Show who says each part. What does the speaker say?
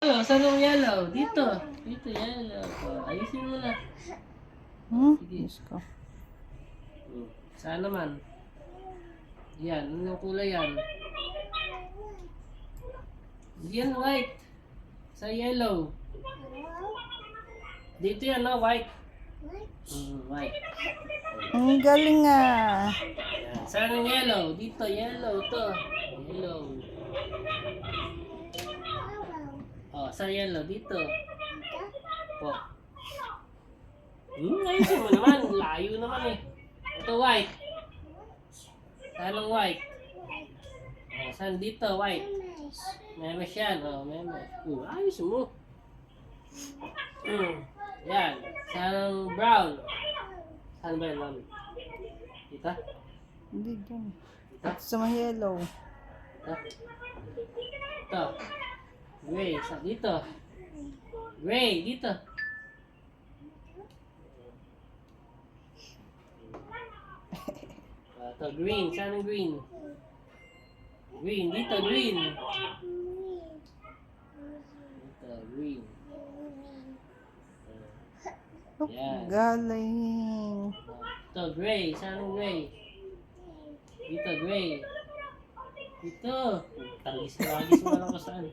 Speaker 1: Yellow, saan ang yellow? Dito. Dito, yellow. Oh, ayusin mo na.
Speaker 2: Hmm? Diyos ko.
Speaker 1: Hmm. Saan naman? Yan, anong kulay yan? Yan, white. Sa yellow. Dito yan, no? White. Hmm, white.
Speaker 2: Ang galing ah.
Speaker 1: Yan. Saan ang yellow? Dito, yellow to. Yellow. Oh, sa yellow, dito. Po. Hmm, ayusin mo naman. Layo naman eh. Ito white. Ang white? Oh, saan dito, white? Memes yan. Oh, memes. Uh, ayos mo. Hmm. Yan. Saan brown? Saan ba yan, mami? Dito?
Speaker 2: Hindi dyan.
Speaker 1: Dito?
Speaker 2: At sa may yellow.
Speaker 1: Ito. Ito. Gray. Sa dito. Gray. Dito. Ito. Green. Saan ang green? Green. Dito. Green. Dito. Green.
Speaker 2: Oh,
Speaker 1: Yan.
Speaker 2: galing.
Speaker 1: Ito. Gray. Saan ang gray? Dito. Gray. Dito. Tangis na agis mo lang ko saan.